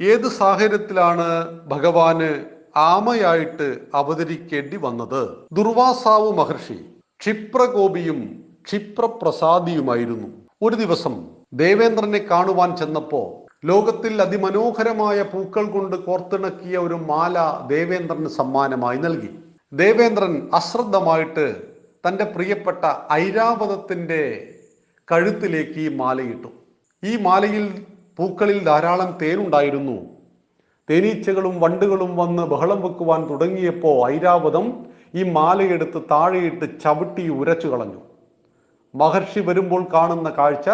ഏത് സാഹചര്യത്തിലാണ് ഭഗവാന് ആമയായിട്ട് അവതരിക്കേണ്ടി വന്നത്? ദുർവാസാവ് മഹർഷി ക്ഷിപ്രകോപിയും ക്ഷിപ്രപ്രസാദിയുമായിരുന്നു. ഒരു ദിവസം ദേവേന്ദ്രനെ കാണുവാൻ ചെന്നപ്പോ ലോകത്തിൽ അതിമനോഹരമായ പൂക്കൾ കൊണ്ട് കോർത്തിണക്കിയ ഒരു മാല ദേവേന്ദ്രന് സമ്മാനമായി നൽകി. ദേവേന്ദ്രൻ അശ്രദ്ധമായിട്ട് തന്റെ പ്രിയപ്പെട്ട ഐരാവതത്തിന്റെ കഴുത്തിലേക്ക് ഈ മാലയിട്ടു. ഈ മാലയിൽ പൂക്കളിൽ ധാരാളം തേനുണ്ടായിരുന്നു. തേനീച്ചകളും വണ്ടുകളും വന്ന് ബഹളം വെക്കുവാൻ തുടങ്ങിയപ്പോൾ ഐരാവതം ഈ മാലയെടുത്ത് താഴെയിട്ട് ചവിട്ടി ഉരച്ചു കളഞ്ഞു. മഹർഷി വരുമ്പോൾ കാണുന്ന കാഴ്ച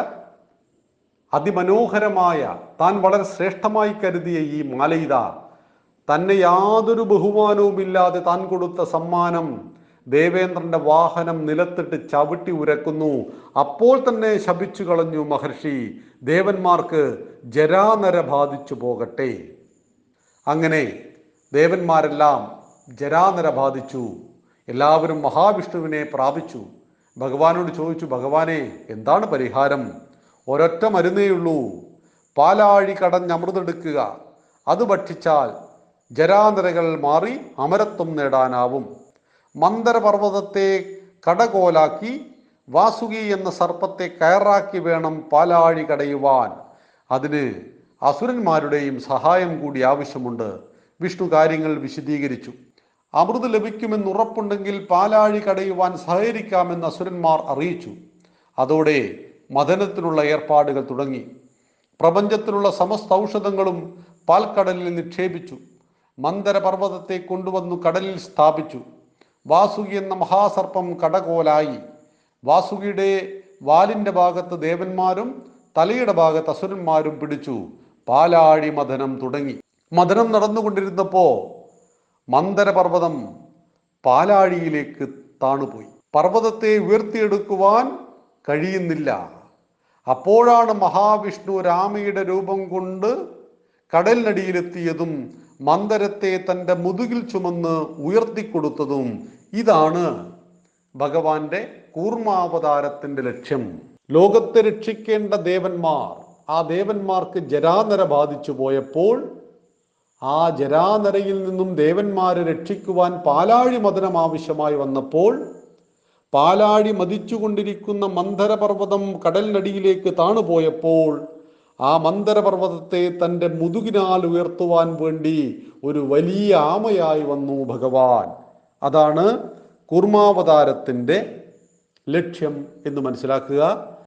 അതിമനോഹരമായ താൻ വളരെ ശ്രേഷ്ഠമായി കരുതിയ ഈ മാലയിത തന്നെ യാതൊരു ബഹുമാനവുമില്ലാതെ താൻ കൊടുത്ത സമ്മാനം ദേവേന്ദ്രന്റെ വാഹനം നിലത്തിട്ട് ചവിട്ടി ഉരക്കുന്നു. അപ്പോൾ തന്നെ ശപിച്ചു കളഞ്ഞു മഹർഷി. ദേവന്മാർക്ക് ജരാനര ബാധിച്ചു പോകട്ടെ. അങ്ങനെ ദേവന്മാരെല്ലാം ജരാനര ബാധിച്ചു. എല്ലാവരും മഹാവിഷ്ണുവിനെ പ്രാപിച്ചു. ഭഗവാനോട് ചോദിച്ചു ഭഗവാനെ എന്താണ് പരിഹാരം? ഒരൊറ്റ മരുന്നേയുള്ളൂ പാലാഴി കടഞ്ഞമൃതെടുക്കുക അത് ഭക്ഷിച്ചാൽ ജരാനരകൾ മാറി അമരത്വം നേടാനാവും. മന്ദരപർവതത്തെ കടകോലാക്കി വാസുകി എന്ന സർപ്പത്തെ കയറാക്കി വേണം പാലാഴി കടയുവാൻ. അതിന് അസുരന്മാരുടെയും സഹായം കൂടി ആവശ്യമുണ്ട്. വിഷ്ണു കാര്യങ്ങൾ വിശദീകരിച്ചു. അമൃത് ലഭിക്കുമെന്ന് ഉറപ്പുണ്ടെങ്കിൽ പാലാഴി കടയുവാൻ സഹകരിക്കാമെന്ന് അസുരന്മാർ അറിയിച്ചു. അതോടെ മദനത്തിനുള്ള ഏർപ്പാടുകൾ തുടങ്ങി. പ്രപഞ്ചത്തിലുള്ള സമസ്ത ഔഷധങ്ങളും പാൽക്കടലിൽ നിക്ഷേപിച്ചു. മന്ദര പർവതത്തെ കൊണ്ടുവന്നു കടലിൽ സ്ഥാപിച്ചു. വാസുകി എന്ന മഹാസർപ്പം കടകോലായി. വാസുകിയുടെ വാലിന്റെ ഭാഗത്ത് ദേവന്മാരും തലയുടെ ഭാഗത്ത് അസുരന്മാരും പിടിച്ചു. പാലാഴി മഥനം തുടങ്ങി. മഥനം നടന്നുകൊണ്ടിരുന്നപ്പോ മന്ദരപർവതം പാലാഴിയിലേക്ക് താണുപോയി. പർവതത്തെ ഉയർത്തിയെടുക്കുവാൻ കഴിയുന്നില്ല. അപ്പോഴാണ് മഹാവിഷ്ണു രാമയുടെ രൂപം കൊണ്ട് കടലിനടിയിലെത്തിയതും മന്ദരത്തെ തന്റെ മുതുകിൽ ചുമന്ന് ഉയർത്തിക്കൊടുത്തതും ഇതാണ് ഭഗവാന്റെ കൂർമാവതാരത്തിന്റെ ലക്ഷ്യം. ലോകത്തെ രക്ഷിക്കേണ്ട ദേവന്മാർ ആ ദേവന്മാർക്ക് ജരാനര ബാധിച്ചു പോയപ്പോൾ ആ ജരാനരയിൽ നിന്നും ദേവന്മാരെ രക്ഷിക്കുവാൻ പാലാഴി മദനം ആവശ്യമായി വന്നപ്പോൾ പാലാഴി മതിച്ചുകൊണ്ടിരിക്കുന്ന മന്ദരപർവതം കടലിനടിയിലേക്ക് താണുപോയപ്പോൾ ആ മന്ദരപർവതത്തെ തന്റെ മുതുകിനാൽ ഉയർത്തുവാൻ വേണ്ടി ഒരു വലിയ ആമയായി വന്നു ഭഗവാൻ. അതാണ് കൂർമാവതാരത്തിന്റെ ലക്ഷ്യം എന്ന് മനസ്സിലാക്കുക.